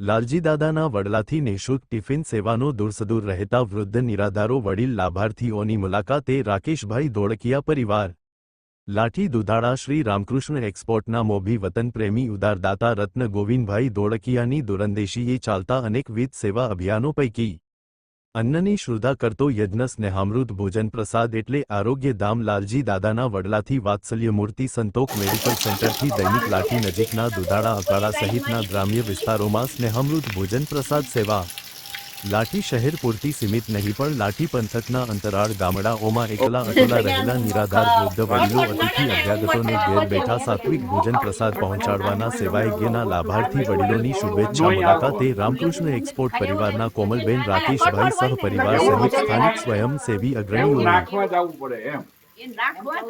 લાલજી દાદાના વડલાથી નિઃશુલ્ક ટિફિન સેવાનો દૂરસદૂર રહેતા વૃદ્ધ નિરાધારો વડીલ લાભાર્થીઓની મુલાકાતે રાકેશભાઈ ધોળકિયા પરિવાર. લાઠી દુધાળા શ્રી રામકૃષ્ણ એક્સપોર્ટના મોભી વતન પ્રેમી ઉદારદાતા રત્ન ગોવિંદભાઈ ધોળકિયાની દુરંદેશીએ ચાલતા અનેકવિધ સેવા અભિયાનો પૈકી અન્નની શ્રુદ્ધા કરતો યજ્ઞ સ્નેહામૃત ભોજન પ્રસાદ એટલે આરોગ્ય ધામ લાલજી દાદાના વડલાથી વાત્સલ્ય મૂર્તિ સંતોક મેડિકલ સેન્ટરથી દૈનિક લાઠી નજીકના દુધાળા અકાળા સહિતના ગ્રામ્ય વિસ્તારોમાં સ્નેહામૃત ભોજન પ્રસાદ સેવા લાઠી શહેર પૂરતી સીમિત નહીં પણ લાઠી પંથકના અંતરાળ ગામડાઓમાં એકલા અટલા રહેલા નિરાધાર વૃદ્ધ વડીલો અતિથિ અભ્યાગતોને ઘેર બેઠા સાત્વિક ભોજન પ્રસાદ પહોંચાડવાના સેવાયજ્ઞના લાભાર્થી વડીલોની શુભેચ્છા મુલાકાતે રામકૃષ્ણ એક્સપોર્ટ પરિવારના કોમલબેન રાકેશભાઈ સહ પરિવાર સહિત સ્થાનિક સ્વયંસેવી અગ્રણીઓ નાખવા જવું પડે એમ. નાખવા